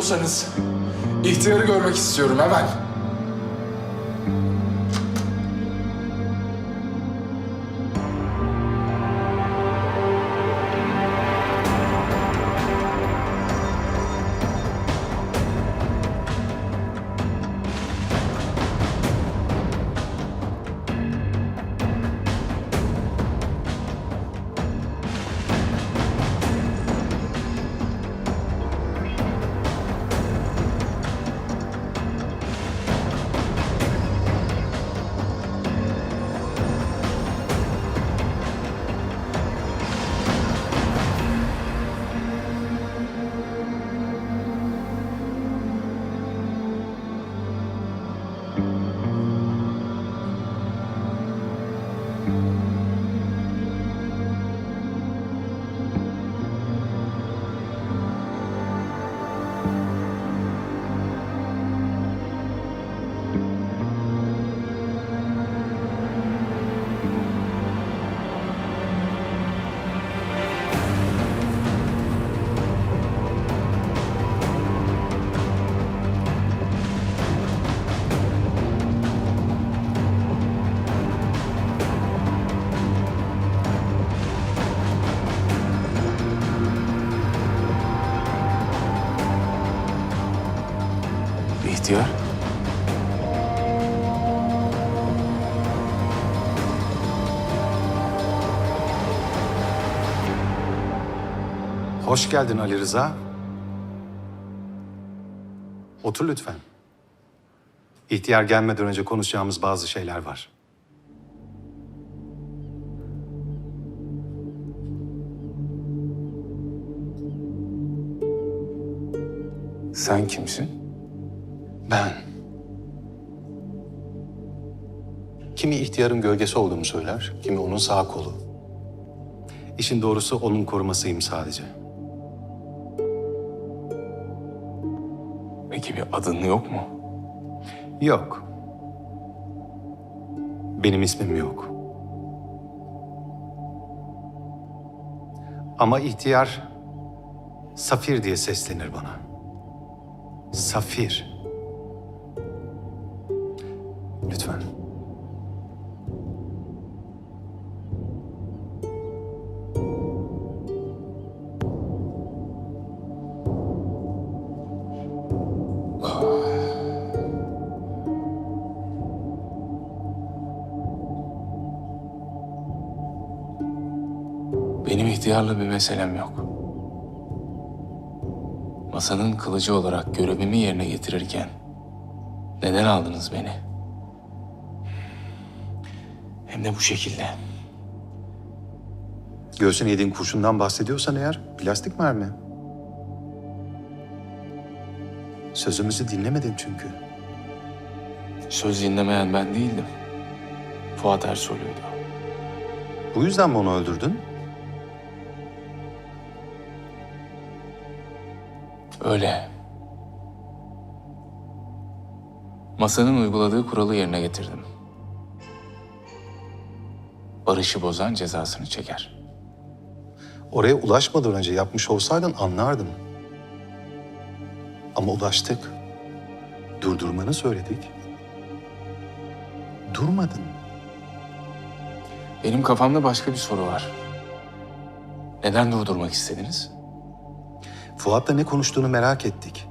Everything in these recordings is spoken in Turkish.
diyorsanız ihtiyarı görmek istiyorum hemen. İhtiyar. Hoş geldin Ali Rıza. Otur lütfen. İhtiyar gelmeden önce konuşacağımız bazı şeyler var. Sen kimsin? Kimi ihtiyarın gölgesi olduğumu söyler, kimi onun sağ kolu. İşin doğrusu onun korumasıyım sadece. Peki bir adın yok mu? Yok. Benim ismim yok. Ama ihtiyar Safir diye seslenir bana. Safir. Lütfen. Benim ihtiyarla bir meselem yok. Masanın kılıcı olarak görevimi yerine getirirken neden aldınız beni? Hem de bu şekilde. Göğsüne yediğin kurşundan bahsediyorsan eğer plastik mermi. Sözümüzü dinlemedin çünkü. Söz dinlemeyen ben değildim. Fuat Ersoy'luydu. Bu yüzden mi onu öldürdün? Öyle. Masanın uyguladığı kuralı yerine getirdim. Barışı bozan cezasını çeker. Oraya ulaşmadan önce yapmış olsaydın anlardım. Ama ulaştık. Durdurmanı söyledik. Durmadın. Benim kafamda başka bir soru var. Neden durdurmak istediniz? Fuat'la ne konuştuğunu merak ettik.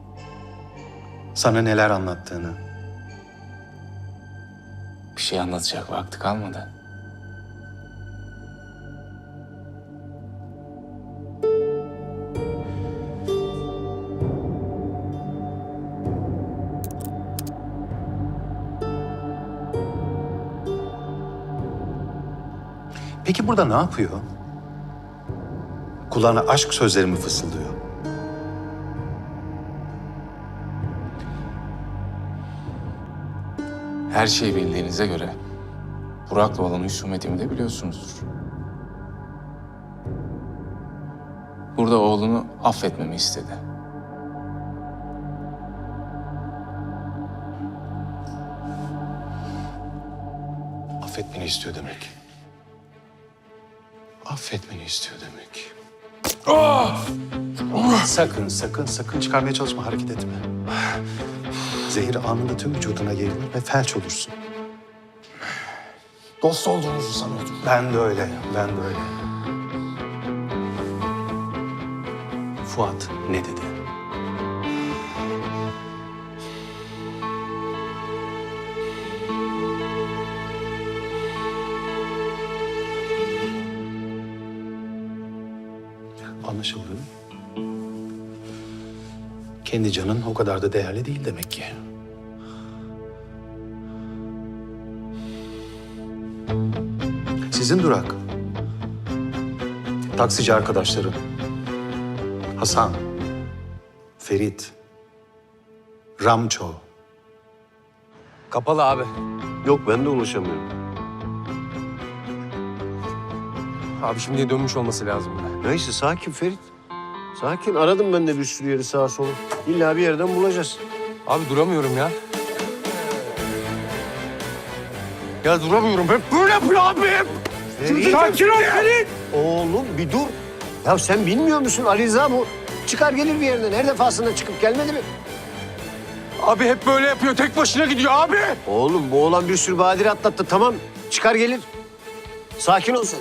Sana neler anlattığını. Bir şey anlatacak vakti kalmadı. Peki burada ne yapıyor? Kulağına aşk sözlerimi fısıldıyor. Her şeyi bildiğinize göre Burak'la olan husumetimi de biliyorsunuzdur. Burada oğlunu affetmemi istedi. Affetmeni istiyor demek. Affetmeni istiyor demek. Sakın, sakın, sakın çıkarmaya çalışma, hareket etme. Zehir anında tüm vücuduna yayılır ve felç olursun. Dost olduğunuzu sanıyordum. Ben de öyle, ben de öyle. Fuat ne dedi? Kendi canın o kadar da değerli değil demek ki. Sizin durak. Taksici arkadaşların. Hasan. Ferit. Ramço. Kapalı abi. Yok ben de ulaşamıyorum. Abi şimdi dönmüş olması lazım. Neyse sakin Ferit. Sakin aradım ben de bir sürü yeri sağa sola. İlla bir yerden bulacağız. Abi duramıyorum ya. Ya duramıyorum. Hep böyle yapıyor abi. Ferit. Sakin ol Ferit. Oğlum bir dur. Ya sen bilmiyor musun Ali Rıza bu? Çıkar gelir bir yerden. Her defasında çıkıp gelmedi mi? Abi hep böyle yapıyor. Tek başına gidiyor abi. Oğlum bu oğlan bir sürü badire atlattı. Tamam çıkar gelir. Sakin ol sen.